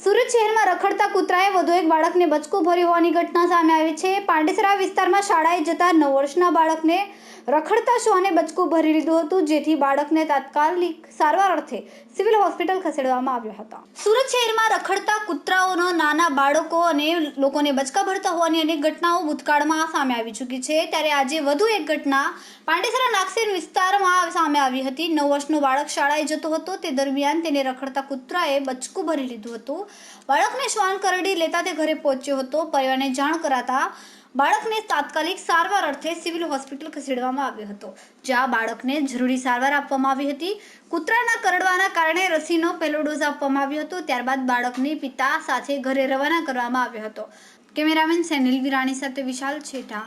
રખડતા કૂતરાએ વધુ એક બાળકને બચકું ભર્યું હોવાની ઘટના સામે આવી છે. પાંડેસરા વિસ્તારમાં શાળાએ જતા નવ વર્ષના બાળકને રખડતા શ્વાને બચકું ભરી લીધું હતું, જેથી બાળકને તાત્કાલિક સારવાર અર્થે સિવિલ હોસ્પિટલ ખસેડવામાં આવ્યો હતો. સુરત શહેરમાં રખડતા કૂતરાઓનો નાના બાળકો અને લોકોને બચકા ભરતા હોવાની અનેક ઘટનાઓ ભૂતકાળમાં સામે આવી ચૂકી છે. ત્યારે આજે વધુ એક ઘટના પાંડેસરા નાગસેન વિસ્તારમાં સામે આવી હતી. નવ વર્ષનો બાળક શાળાએ જતો હતો. તે દરમિયાન તેને રખડતા કૂતરાએ બચકું ભરી લીધું હતું. બાળકને શ્વાન કરડી લેતા તે ઘરે પહોંચ્યો હતો. પરિવારને જાણ કરાતા બાળકને તાત્કાલિક સારવાર અર્થે સિવિલ હોસ્પિટલ ખસેડવામાં આવ્યો હતો, જ્યાં બાળકને જરૂરી સારવાર આપવામાં આવી હતી. કૂતરાના કરડવાના કારણે રસીનો પહેલો ડોઝ આપવામાં આવ્યો હતો. ત્યારબાદ બાળકને પિતા સાથે ઘરે રવાના કરવામાં આવ્યો હતો. કેમેરામેન સેનિલ વિરાણી સાથે વિશાલ છેઠા.